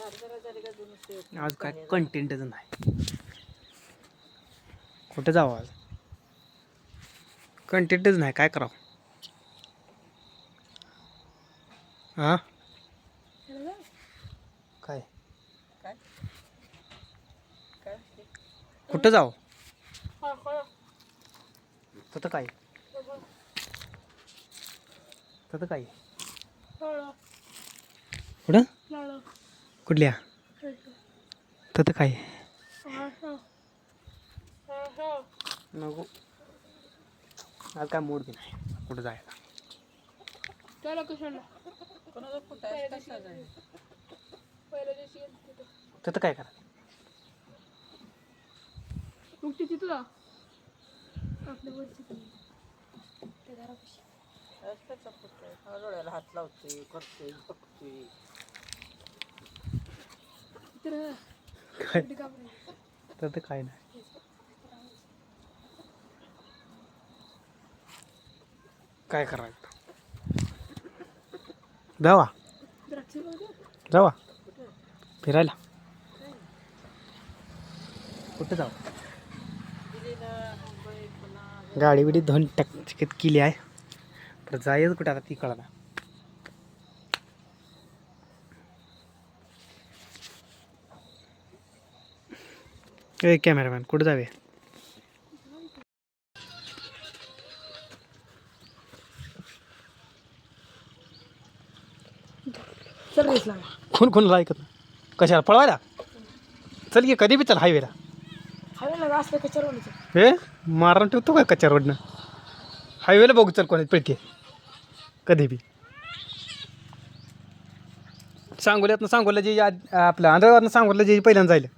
आज काय कंटेंटच नाही. कुठं जावं आज? कंटेंटच नाही काय करावं? हा? काय? कुठं जाऊ तसं काय? तसं काय? कुठं? कुठल्या? तसं काय? नको. आज काय मूड बी नाही. कुठं जायला. तसं काय करा? मग ते तिथं जा आपल्या वरती ते. त्या घरापाशी. कशाचा कुठं आहे? हा डोळ्याला हात लावते करते बघते तिथं राहा. काय? तर ते काय नाही. काय करायचं? जावा. जावा. फिरायला. कुठे जाऊ? गाडी बिडी धन टकचिकीत केली आहे. तर जायच कुठं आता ती कळना. ए कॅमेरामॅन कुठं जावे. कोण कोणाला ऐकत नाही. कशाला? पळवायला? चल की कधी बी चल हायवेला. हे मारण ठेवतो काय कच्च्या रोडनं? हायवेला बघू चल कोणाची पिळके कधी बी. सांगोल्यातनं सांगोला जे आद- आपलं आंधळवारनं सांगोला जे पहिल्यांदा जायला.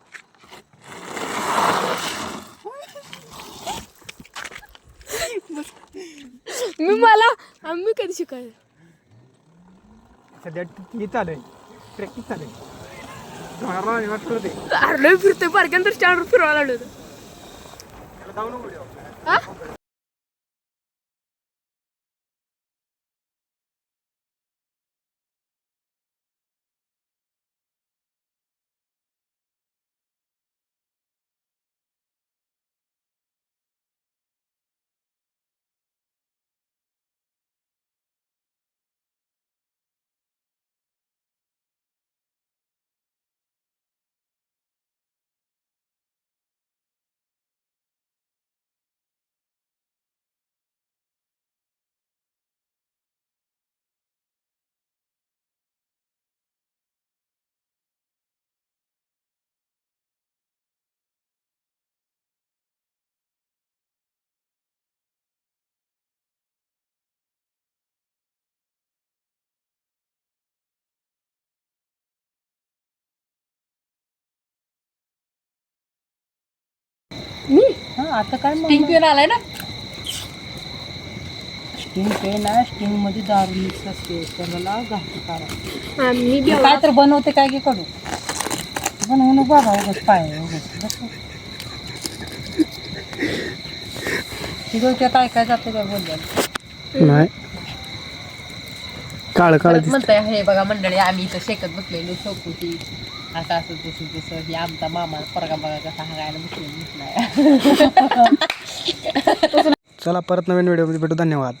मी मला आम्ही कधी शिकायचं? सध्या हे चालू आहे? ट्रेकिंग चालू आहे. लय फिरतोय पारक्यानंतर स्टँडवर फिरवायला लागलो होतो जाऊ नको. हा? मी हा आता काय स्टिंग पिऊन आलाय ना? स्टिंग पेन आहे स्टिंगमध्ये दारू मिक्स असते. त्याला घालते काढा. हा, मी बी काय तर बनवते काय की कडू बनवून बघा उगाच पाय उगाच. बस. तिथं त्यात ऐकाय जातं काय बोलल्या नाही. काळ काळ परत म्हणताय हे बघा मंडळी आम्ही इथं शेकत बसलेलो चौकटी असं असं तसं तसं हे आमचा मामा परगा बघा कसा हागायला बसलेला दिसलाय. चला परत नवीन व्हिडिओमध्ये भेटू. धन्यवाद.